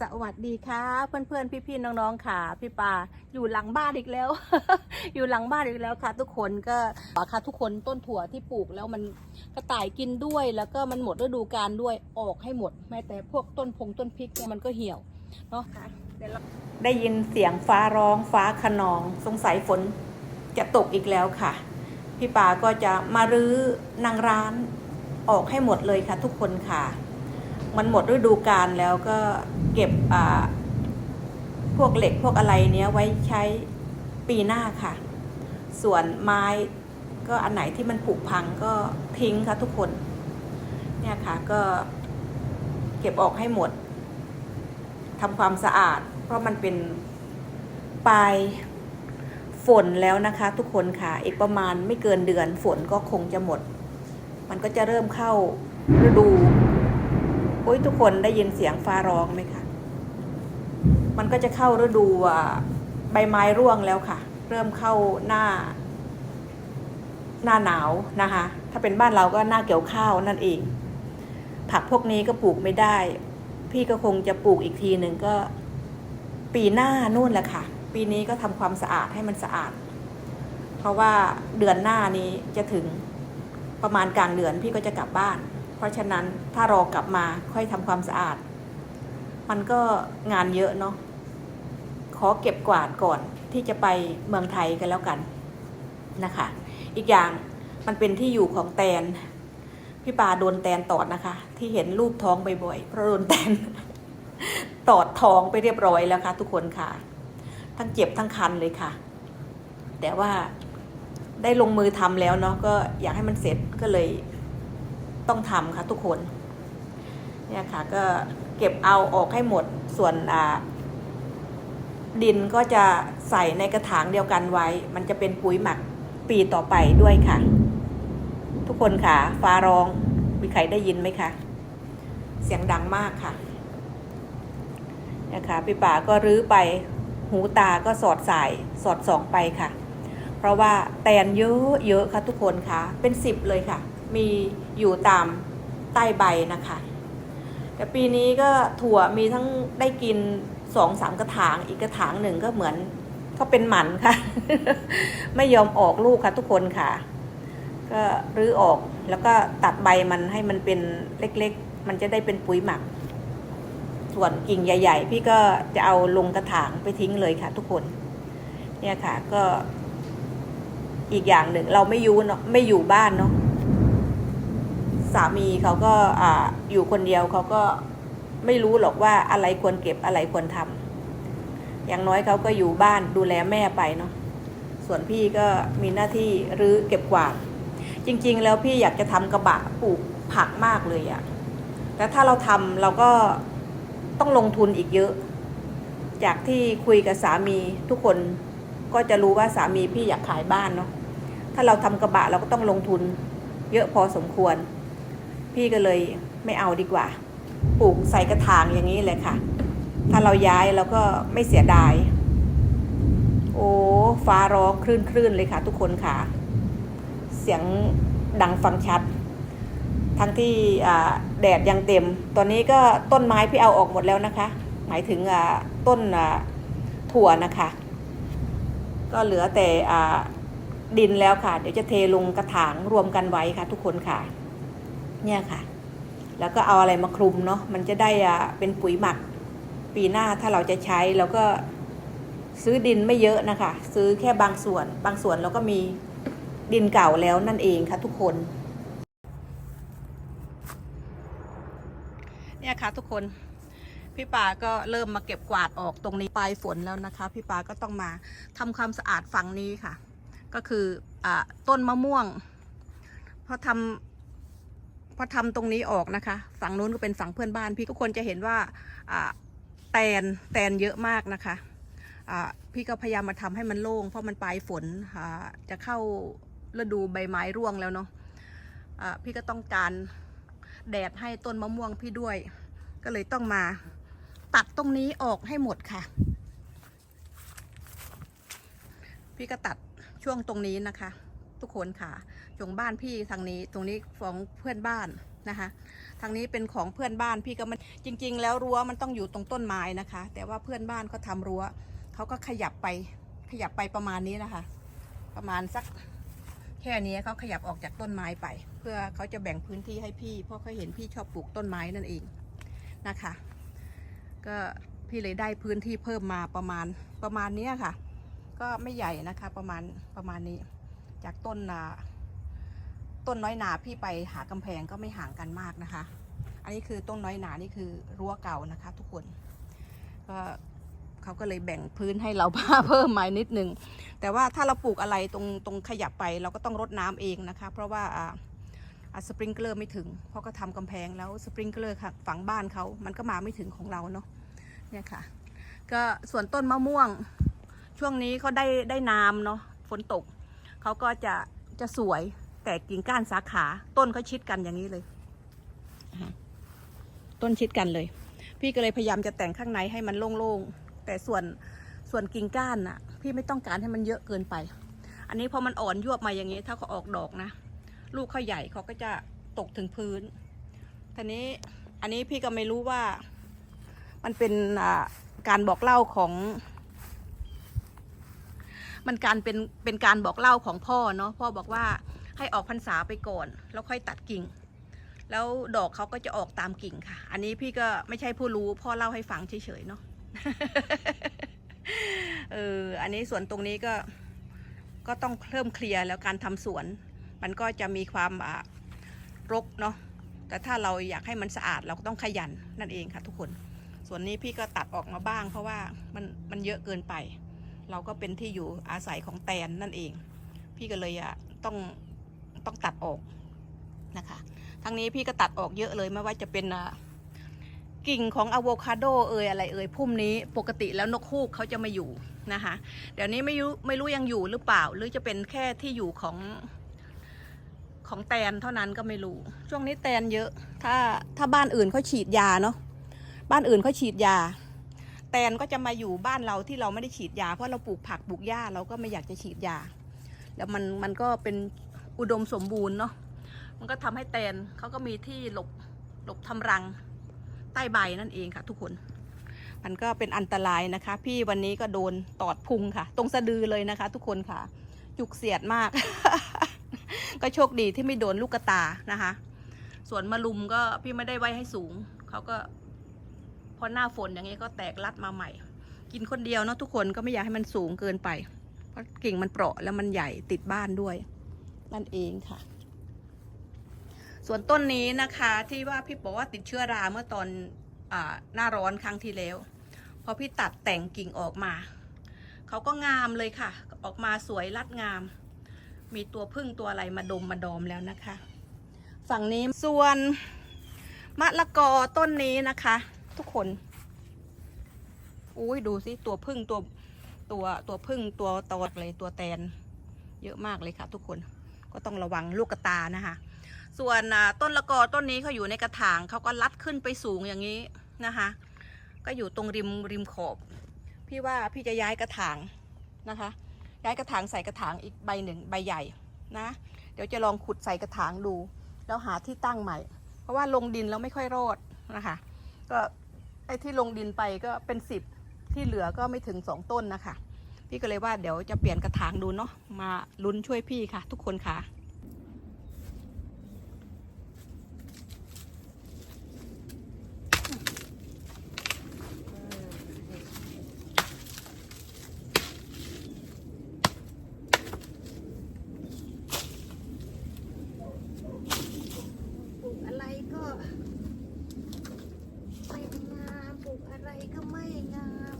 สวัสดีค่ะ เพื่อนๆ พี่ๆ น้องๆ ค่ะ พี่ปาอยู่หลังบ้านอีกแล้ว อยู่หลังบ้านอีกแล้วค่ะ ทุกคนก็ค่ะทุกคนต้นถั่วที่ปลูกแล้วมันกระต่ายกินด้วย แล้วก็มันหมดฤดูกาลด้วยออกให้หมด แม้แต่พวกต้นพงต้นพริกมันก็เหี่ยวเนาะค่ะได้ยินเสียงฟ้าร้องฟ้าขนอง สงสัยฝนจะตกอีกแล้วค่ะ พี่ปาก็จะมารื้อนางร้านออกให้หมดเลยค่ะ ทุกคนค่ะ มันหมดฤดูกาลแล้วก็เก็บอ่าพวกเหล็กพวกอะไรเนี้ยไว้ใช้ปีหน้าค่ะ ส่วนไม้ก็อันไหนที่มันผุพังก็ทิ้งค่ะทุกคน เนี่ยค่ะก็เก็บออกให้หมดทำความสะอาด เพราะมันเป็นปลายฝนแล้วนะคะ ทุกคนค่ะ อีกประมาณไม่เกินเดือนฝนก็คงจะหมด มันก็จะเริ่มเข้าฤดู โอ้ยทุกคนได้ยินเสียงฟ้าร้องไหมคะ มันก็จะเข้าฤดูใบไม้ร่วงแล้วค่ะ เริ่มเข้าหน้า หน้าหนาวนะคะ ถ้าเป็นบ้านเราก็หน้าเกี่ยวข้าวนั่นเอง ผักพวกนี้ก็ปลูกไม่ได้ พี่ก็คงจะปลูกอีกทีหนึ่งก็ ปีหน้านู่นแหละค่ะ ปีนี้ก็ทำความสะอาดให้มันสะอาด เพราะว่าเดือนหน้านี้จะถึงประมาณกลางเดือนพี่ก็จะกลับบ้าน เพราะฉะนั้นถ้ารอกลับมาค่อยทำความสะอาด มันก็งานเยอะเนาะขอเก็บกวาดก่อนที่จะไปเมืองไทยกันแล้วกันนะคะ อีกอย่างมันเป็นที่อยู่ของแตน พี่ปาโดนแตนตอดนะคะ ที่เห็นรูปท้องบ่อยๆเพราะโดนแตนตอดท้องไปเรียบร้อยแล้วค่ะ ทุกคนค่ะ ทั้งเจ็บทั้งคันเลยค่ะ แต่ว่าได้ลงมือทำแล้วเนาะก็อยากให้มันเสร็จก็เลย ต้องทำค่ะทุกคน เนี่ยค่ะก็เก็บเอาออกให้หมดส่วนดินก็จะใส่ในกระถางเดียวกันไว้ มันจะเป็นปุ๋ยหมักปีต่อไปด้วยค่ะ ทุกคนค่ะฟ้าร้องมีใครได้ยินไหมคะ เสียงดังมากค่ะนี่ยค่ะพี่ป่าก็รื้อไปหูตาก็สอดสายสอดส่องไปค่ะ เพราะว่าแตนเยอะเยอะค่ะทุกคนค่ะ เป็นสิบเลยค่ะ มีอยู่ตามใต้ใบนะคะ แต่ปีนี้ก็ถั่วมีทั้งได้กินสองสามกระถาง อีกกระถางหนึ่งก็เหมือนก็เป็นหมันค่ะ ไม่ยอมออกลูกค่ะทุกคนค่ะ ก็รื้อออกแล้วก็ตัดใบมันให้มันเป็นเล็กๆ มันจะได้เป็นปุ๋ยหมัก ส่วนกิ่งใหญ่ ๆ พี่ก็จะเอาลงกระถางไปทิ้งเลยค่ะ ทุกคน เนี่ยค่ะก็อีกอย่างหนึ่งเราไม่อยู่เนาะไม่อยู่บ้านเนาะ สามีเขาก็ออยู่คนเดียวเขาก็ไม่รู้หรอกว่าอะไรควรเก็บอะไรควรทำอย่างน้อยเขาก็อยู่บ้านดูแลแม่ไปเนาะส่วนพี่ก็มีหน้าที่รื้อเก็บกวาด จริง ๆ แล้วพี่อยากจะทำกระบะปลูกผักมากเลยอะแต่ถ้าเราทำเราก็ต้องลงทุนอีกเยอะ จากที่คุยกับสามีทุกคนก็จะรู้ว่าสามีพี่อยากขายบ้านเนาะถ้าเราทำกระบะเราก็ต้องลงทุนเยอะพอสมควร พี่ก็เลยไม่เอาดีกว่า ปลูกใส่กระถางอย่างนี้เลยค่ะ ถ้าเราย้ายเราก็ไม่เสียดาย โอ้ฟ้าร้องคลื่นคลื่นเลยค่ะ ทุกคนค่ะ เสียงดังฟังชัด ทั้งที่แดดยังเต็ม ตอนนี้ก็ต้นไม้พี่เอาออกหมดแล้วนะคะ หมายถึงต้นถั่วนะคะ ก็เหลือแต่ดินแล้วค่ะ เดี๋ยวจะเทลงกระถางรวมกันไว้ค่ะ ทุกคนค่ะ เนี่ยค่ะ แล้วก็เอาอะไรมาคลุมเนาะมันจะได้อ่าเป็นปุ๋ยหมัก ปีหน้าถ้าเราจะใช้เราก็ซื้อดินไม่เยอะนะคะ ซื้อแค่บางส่วน บางส่วนเราก็มีดินเก่าแล้วนั่นเองค่ะทุกคน เนี่ยค่ะทุกคนพี่ปาก็เริ่มมาเก็บกวาดออกตรงนี้ปลายฝนแล้วนะคะ พี่ปาก็ต้องมาทำความสะอาดฝั่งนี้ค่ะ ก็คืออต้นมะม่วงพอทำ พอทำตรงนี้ออกนะคะ ฝั่งนู้นก็เป็นฝั่งเพื่อนบ้านพี่ทุกคนจะเห็นว่าแตนแตนเยอะมากนะคะพี่ก็พยายามมาทำให้มันโล่งเพราะมันปลายฝนจะเข้าฤดูใบไม้ร่วงแล้วเนาะอ่าพี่ก็ต้องการแดดให้ต้นมะม่วงพี่ด้วย ก็เลยต้องมาตัดตรงนี้ออกให้หมดค่ะ พี่ก็ตัดช่วงตรงนี้นะคะ ทุกคนค่ะจงบ้านพี่ทางนี้ตรงนี้ของเพื่อนบ้านนะคะ ทางนี้เป็นของเพื่อนบ้านพี่ก็มันจริง ๆ แล้วรั้วมันต้องอยู่ตรงต้นไม้นะคะ แต่ว่าเพื่อนบ้านเขาทำรั้วเขาก็ขยับไปขยับไปประมาณนี้นะคะ ประมาณสักแค่นี้เขาขยับออกจากต้นไม้ไป เพื่อเขาจะแบ่งพื้นที่ให้พี่ เพราะเขาเห็นพี่ชอบปลูกต้นไม้นั่นเองนะคะ ก็พี่เลยได้พื้นที่เพิ่มมาประมาณประมาณนี้ค่ะ ก็ไม่ใหญ่นะคะประมาณประมาณนี้ จากต้นต้นน้อยหนาพี่ไปหากำแพงก็ไม่ห่างกันมากนะคะ อันนี้คือต้นน้อยหนานี่คือรั้วเก่านะคะ ทุกคนก็เขาก็เลยแบ่งพื้นให้เราเพิ่มมานิดนึง แต่ว่าถ้าเราปลูกอะไรตรงตรงขยับไปเราก็ต้องรดน้ำเองนะคะ เพราะว่าอ่าอ่าสปริงเกอร์ไม่ถึง เพราะก็ทำกำแพงแล้วสปริงเกอร์ฝังบ้านเขา มันก็มาไม่ถึงของเราเนาะ เนี่ยค่ะ ก็ส่วนต้นมะม่วง ช่วงนี้เขาได้ได้น้ำเนาะ ฝนตก เขาก็จะจะสวยแต่กิ่งก้านสาขาต้นเขาชิดกันอย่างนี้เลย ต้นชิดกันเลย พี่ก็เลยพยายามจะแต่งข้างในให้มันโล่งๆแต่ส่วนส่วนกิ่งก้านน่ะ พี่ไม่ต้องการให้มันเยอะเกินไป อันนี้พอมันอ่อนยวบมาอย่างนี้ ถ้าเขาออกดอกนะ ลูกเขาใหญ่เขาก็จะตกถึงพื้นทีนี้อันนี้พี่ก็ไม่รู้ว่า มันเป็นการบอกเล่าของ มันการเป็นเป็นการบอกเล่าของพ่อเนาะพ่อบอกว่าให้ออกพรรษาไปก่อน แล้วค่อยตัดกิ่ง แล้วดอกเขาก็จะออกตามกิ่งค่ะ อันนี้พี่ก็ไม่ใช่ผู้รู้พ่อเล่าให้ฟังเฉยๆเนาะเอออันนี้ส่วนตรงนี้ก็ก็ต้องเพิ่มเคลียร์แล้วการทำสวน มันก็จะมีความรกเนาะแต่ถ้าเราอยากให้มันสะอาดเราก็ต้องขยันนั่นเองค่ะทุกคน ส่วนนี้พี่ก็ตัดออกมาบ้าง เพราะว่ามันมันเยอะเกินไป เราก็เป็นที่อยู่อาศัยของแตนนั่นเอง พี่ก็เลยอะต้องต้องตัดออกนะคะทั้งนี้พี่ก็ตัดออกเยอะเลยไม่ว่าจะเป็นกิ่งของอะโวคาโดเอ่ยอะไรเอ่ยพุ่มนี้ปกติแล้วนกฮูกเขาจะมาอยู่นะคะเดี๋ยวนี้ไม่รู้ไม่รู้ยังอยู่หรือเปล่า หรือจะเป็นแค่ที่อยู่ของของแตนเท่านั้นก็ไม่รู้ ช่วงนี้แตนเยอะ ถ้าถ้าบ้านอื่นเขาฉีดยาเนาะบ้านอื่นเขาฉีดยา แตนก็จะมาอยู่บ้านเราที่เราไม่ได้ฉีดยา เพราะเราปลูกผักปลูกหญ้าเราก็ไม่อยากจะฉีดยา แล้วมันมันก็เป็นอุดมสมบูรณ์เนาะมันก็ทำให้แตนเขาก็มีที่หลบหลบทำรังใต้ใบนั่นเองค่ะ ทุกคน มันก็เป็นอันตรายนะคะ พี่วันนี้ก็โดนตอดพุงค่ะ ตรงสะดือเลยนะคะ ทุกคนค่ะ จุกเสียดมาก ก็โชคดีที่ไม่โดนลูกกระตานะคะ ส่วนมะลุมก็พี่ไม่ได้ไว้ให้สูงเขาก็ พอหน้าฝนอย่างนี้ก็แตกรัดมาใหม่ กินคนเดียวเนาะทุกคนก็ไม่อยากให้มันสูงเกินไป เพราะกิ่งมันเปราะแล้วมันใหญ่ติดบ้านด้วย นั่นเองค่ะ ส่วนต้นนี้นะคะที่ว่าพี่บอกว่าติดเชื้อราเมื่อตอนอหน้าร้อนครั้งที่แล้ว พอพี่ตัดแต่งกิ่งออกมาเขาก็งามเลยค่ะ ออกมาสวยรัดงาม มีตัวพึ่งตัวอะไรมาดมมาดอมแล้วนะคะ ฝั่งนี้ส่วนมะละกอต้นนี้นะคะ ทุกคนอุ้ยดูสิตัวพึ่งตัวตัวตัวพึ่งตัวตอดเลยตัวแตน เยอะมากเลยค่ะ ทุกคนก็ต้องระวังลูกกระตานะคะ ส่วนต้นละกอต้นนี้เขาอยู่ในกระถางเขาก็ลัดขึ้นไปสูงอย่างนี้นะคะ ก็อยู่ตรงริมริมขอบ พี่ว่าพี่จะย้ายกระถางนะคะ ย้ายกระถางใส่กระถางอีกใบหนึ่งใบใหญ่นะ เดี๋ยวจะลองขุดใส่กระถางดู แล้วหาที่ตั้งใหม่ เพราะว่าลงดินแล้วไม่ค่อยรอดนะคะ ก็ ไอ้ที่ลงดินไปก็เป็นสิบที่เหลือก็ไม่ถึงสองต้นนะคะ พี่ก็เลยว่าเดี๋ยวจะเปลี่ยนกระถางดูเนาะมาลุ้นช่วยพี่ค่ะ ทุกคนค่ะ ปลูกอะไรก็ไม่งามปลูกอะไรก็ไม่งาม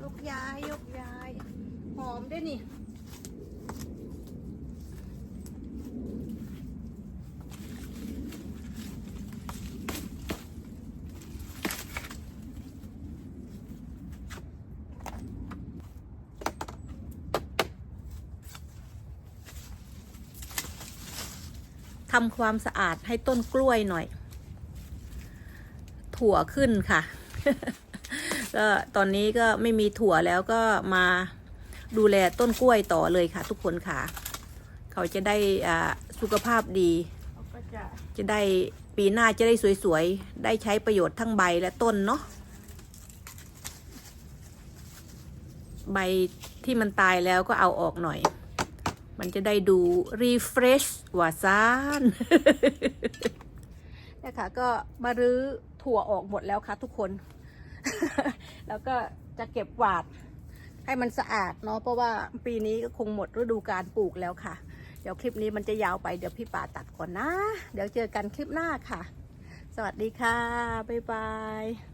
ยกย้ายยกย้าย ด้วยนี่ทำความสะอาดให้ต้นกล้วยหน่อย ถั่วขึ้นค่ะ ก็ตอนนี้ก็ไม่มีถั่วแล้วก็มา ดูแลต้นกล้วยต่อเลยค่ะ ทุกคนค่ะ เขาจะได้อ่าสุขภาพดี จะได้ปีหน้าจะได้สวยๆ ได้ใช้ประโยชน์ทั้งใบและต้นเนาะใบที่มันตายแล้วก็เอาออกหน่อย มันจะได้ดูรีเฟรชหวาซานนี่ยค่ะก็มารื้อถั่วออกหมดแล้วค่ะทุกคน แล้วก็จะเก็บกวาด ให้มันสะอาดเนาะเพราะว่าปีนี้ก็คงหมดฤดูการปลูกแล้วค่ะ เดี๋ยวคลิปนี้มันจะยาวไปเดี๋ยวพี่ป่าตัดก่อนนะ เดี๋ยวเจอกันคลิปหน้าค่ะ สวัสดีค่ะ บ๊ายบาย